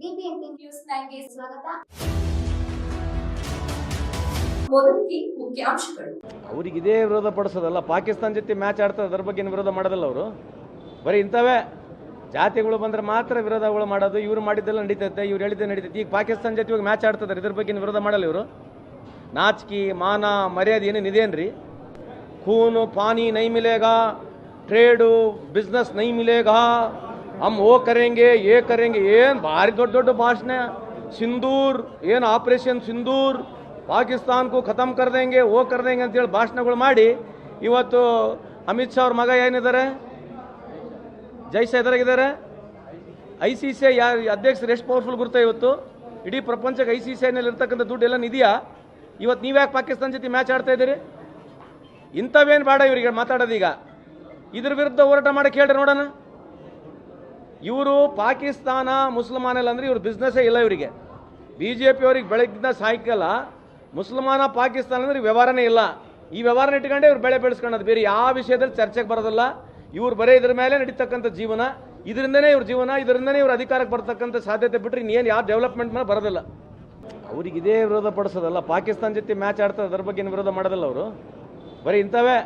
News ಸ್ವಾಗತ. ಅವ್ರಿಗೆ ಇದೇ ವಿರೋಧ ಪಡಿಸೋದಲ್ಲ, ಪಾಕಿಸ್ತಾನ ಜೊತೆ ಮ್ಯಾಚ್ ಆಡ್ತಾರೆ ಅದ್ರ ಬಗ್ಗೆ ವಿರೋಧ ಮಾಡೋದಲ್ಲ ಅವರು? ಬರೀ ಇಂಥವೇ? ಜಾತಿಗಳು ಬಂದ್ರೆ ಮಾತ್ರ ವಿರೋಧಗಳು ಮಾಡೋದು, ಇವ್ರು ಮಾಡಿದ್ದೆಲ್ಲ ನಡೀತೈತೆ, ಇವ್ರು ಹೇಳಿದ್ದೆ ನಡೀತೈತೆ. ಈಗ ಪಾಕಿಸ್ತಾನ ಜೊತೆ ಹೋಗಿ ಮ್ಯಾಚ್ ಆಡ್ತಿದ್ದಾರೆ ಇದ್ರ ಬಗ್ಗೆ ವಿರೋಧ ಮಾಡಲ್ಲ ಇವರು? ನಾಚಿಕೆ, ಮಾನ, ಮರ್ಯಾದೆ ಏನೇನು ಇದೇನ್ರಿ? ಖೂನು, ಪಾನಿ ನೈ ಮಿಲೇಗಾ, ಟ್ರೇಡು ಬಿಸ್ನೆಸ್ ನೈ ಮಿಲೇಗಾ. ಹಮ್ ಓ ಕರೆಂಗೆ ಏ ಕರೆಂಗೆ ಏನು ಭಾರಿ ದೊಡ್ಡ ದೊಡ್ಡ ಭಾಷಣ ಸಿಂಧೂರ್ ಏನು ಆಪರೇಷನ್ ಸಿಂಧೂರ್ ಪಾಕಿಸ್ತಾನಕ್ಕೂ ಖತಮ್ ಕರ್ದಂಗೆ ಓ ಕರ್ದಂಗೆ ಅಂತ ಅಂತೇಳಿ ಭಾಷಣಗಳು ಮಾಡಿ. ಇವತ್ತು ಅಮಿತ್ ಶಾ ಅವ್ರ ಮಗ ಏನಿದ್ದಾರೆ? ಜೈಶ ಎದುರಾಗಿದ್ದಾರೆ ಐ ಸಿ ಸಿ ಯಾ ಅಧ್ಯಕ್ಷರು ಎಷ್ಟು ಪವರ್ಫುಲ್ ಗುರುತ ಇವತ್ತು. ಇಡೀ ಪ್ರಪಂಚಕ್ಕೆ ಐ ಸಿ ಸಿ ಐನಲ್ಲಿ ಇರ್ತಕ್ಕಂಥ ದುಡ್ಡು ಎಲ್ಲ ಇದೆಯಾ ಇವತ್ತು ನೀವ್ಯಾಕೆ ಪಾಕಿಸ್ತಾನ ಜೊತೆ ಮ್ಯಾಚ್ ಆಡ್ತಾ ಇದ್ದೀರಿ? ಇಂಥವೇನು ಬೇಡ ಇವರಿಗೆ ಮಾತಾಡೋದೀಗ. ಇದ್ರ ವಿರುದ್ಧ ಹೋರಾಟ ಮಾಡಿ ಹೇಳ್ರಿ ನೋಡೋಣ. ಇವರು ಪಾಕಿಸ್ತಾನ ಮುಸಲ್ಮಾನಲ್ಲ ಅಂದರೆ ಇವ್ರ ಬಿಸ್ನೆಸ್ಸೇ ಇಲ್ಲ ಇವರಿಗೆ. ಬಿ ಜೆ ಪಿ ಅವ್ರಿಗೆ ಬೆಳಗ್ಗಿನ ಸಾಯಂಕಾಲ ಮುಸಲ್ಮಾನ ಪಾಕಿಸ್ತಾನ ಅಂದರೆ ವ್ಯವಹಾರನೇ ಇಲ್ಲ. ಈ ವ್ಯವಹಾರ ಇಟ್ಕೊಂಡೆ ಇವ್ರು ಬೆಳೆ ಬೆಳೆಸ್ಕೊಳ್ಳೋದು ಬೇರೆ ಯಾವ ವಿಷಯದಲ್ಲಿ ಚರ್ಚೆಗೆ ಬರೋದಿಲ್ಲ. ಇವ್ರು ಬರೀ ಇದ್ರ ಮೇಲೆ ನಡೀತಕ್ಕಂಥ ಜೀವನ. ಇದರಿಂದನೇ ಇವ್ರ ಜೀವನ, ಇದರಿಂದನೇ ಇವ್ರ ಅಧಿಕಾರಕ್ಕೆ ಬರ್ತಕ್ಕಂಥ ಸಾಧ್ಯತೆ ಬಿಟ್ಟರೆ ಇನ್ನೇನು ಯಾವ ಡೆವಲಪ್ಮೆಂಟ್ ಮೇಲೆ ಬರೋದಿಲ್ಲ. ಅವ್ರಿಗೆ ಇದೇ ವಿರೋಧ ಪಡಿಸೋದಲ್ಲ. ಪಾಕಿಸ್ತಾನ ಜೊತೆ ಮ್ಯಾಚ್ ಆಡ್ತಾರೆ ಅದ್ರ ಬಗ್ಗೆ ವಿರೋಧ ಮಾಡೋದಿಲ್ಲ ಅವರು. ಬರೀ ಇಂಥವೇ.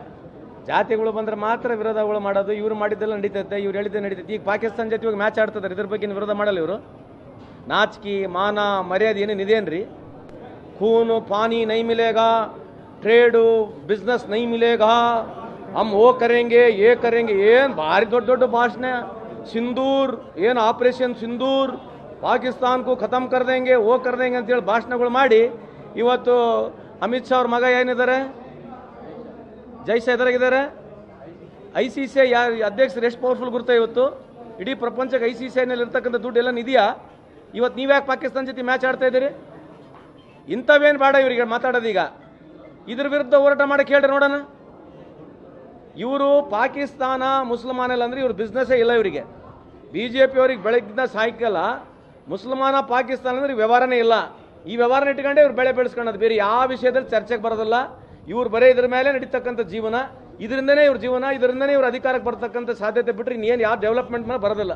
ಜಾತಿಗಳು ಬಂದ್ರೆ ಮಾತ್ರ ವಿರೋಧಗಳು ಮಾಡೋದು, ಇವ್ರು ಮಾಡಿದ್ದೆಲ್ಲ ನಡೀತೈತೆ, ಇವ್ರು ಹೇಳಿದ್ದೆ ನಡೀತೈತೆ. ಈಗ ಪಾಕಿಸ್ತಾನ ಜೊತೆ ಹೋಗಿ ಮ್ಯಾಚ್ ಆಡ್ತದ್ರೆ, ಇದ್ರ ಬಗ್ಗೆ ವಿರೋಧ ಮಾಡಲ್ಲ ಇವರು. ನಾಚಿಕೆ, ಮಾನ, ಮರ್ಯಾದೆ ಏನೇನು ಇದೇನ್ರಿ? ಖೂನು, ಪಾನಿ ನೈ ಮಿಲೇಗಾ ಟ್ರೇಡು ಬಿಸ್ನೆಸ್ ನೈ ಮಿಲೇಗಾ ಅಮ್ ಓ ಕರೆಂಗೆ, ಏ ಕರೆಂಗೆ, ಏನು ಭಾರಿ ದೊಡ್ಡ ದೊಡ್ಡ ಭಾಷಣ. ಸಿಂಧೂರ್, ಏನು ಆಪರೇಷನ್ ಸಿಂಧೂರ್? ಪಾಕಿಸ್ತಾನಕ್ಕೂ ಖತಮ್ ಕರ್ದಂಗೆ ಓ ಕರ್ದಂಗೆ ಅಂತೇಳಿ ಭಾಷಣಗಳು ಮಾಡಿ, ಇವತ್ತು ಅಮಿತ್ ಶಾ ಅವ್ರ ಮಗ ಏನಿದ್ದಾರೆ ಜೈಶ ಎದುರಾಗಿದ್ದಾರೆ ಐ ಸಿ ಸಿ ಐ ಯಾ ಅಧ್ಯಕ್ಷರು ಎಷ್ಟು ಪವರ್ಫುಲ್ ಗುರುತ ಇವತ್ತು. ಇಡೀ ಪ್ರಪಂಚಕ್ಕೆ ಐ ಸಿ ಸಿ ಐನಲ್ಲಿ ಇರ್ತಕ್ಕಂಥ ದುಡ್ಡು ಎಲ್ಲ ಇದೆಯಾ ಇವತ್ತು ನೀವ್ಯಾಕೆ ಪಾಕಿಸ್ತಾನ ಜೊತೆ ಮ್ಯಾಚ್ ಆಡ್ತಾ ಇದ್ದೀರಿ? ಇಂಥವೇನು ಬೇಡ ಇವರಿಗೆ ಮಾತಾಡೋದೀಗ. ಇದ್ರ ವಿರುದ್ಧ ಹೋರಾಟ ಮಾಡಕ್ಕೆ ಹೇಳ್ರಿ ನೋಡೋಣ. ಇವರು ಪಾಕಿಸ್ತಾನ ಮುಸಲ್ಮಾನಲ್ಲ ಅಂದ್ರೆ ಇವ್ರ ಬಿಸ್ನೆಸ್ಸೇ ಇಲ್ಲ ಇವರಿಗೆ. ಬಿ ಜೆ ಪಿ ಅವ್ರಿಗೆ ಬೆಳಗ್ಗಿನ ಸಾಯಂಕಾಲ ಮುಸಲ್ಮಾನ ಪಾಕಿಸ್ತಾನ ಅಂದ್ರೆ ವ್ಯವಹಾರನೇ ಇಲ್ಲ. ಈ ವ್ಯವಹಾರ ಇಟ್ಕೊಂಡೆ ಇವ್ರು ಬೆಳೆ ಬೆಳೆಸ್ಕೊಳ್ಳೋದು ಬೇರೆ ಯಾವ ವಿಷಯದಲ್ಲಿ ಚರ್ಚೆಗೆ ಬರೋದಿಲ್ಲ. ಇವ್ರು ಬರೇ ಇದ್ರ ಮೇಲೆ ನಡೀತಕ್ಕಂಥ ಜೀವನ, ಇದರಿಂದನೇ ಇವ್ರ ಜೀವನ, ಇದರಿಂದನೇ ಇವ್ರ ಅಧಿಕಾರಕ್ಕೆ ಬರ್ತಕ್ಕಂಥ ಸಾಧ್ಯತೆ ಬಿಟ್ಟರೆ ಇನ್ನೇನು ಯಾವ ಡೆವಲಪ್ಮೆಂಟ್ ಮೇಲೆ ಬರೋದಿಲ್ಲ.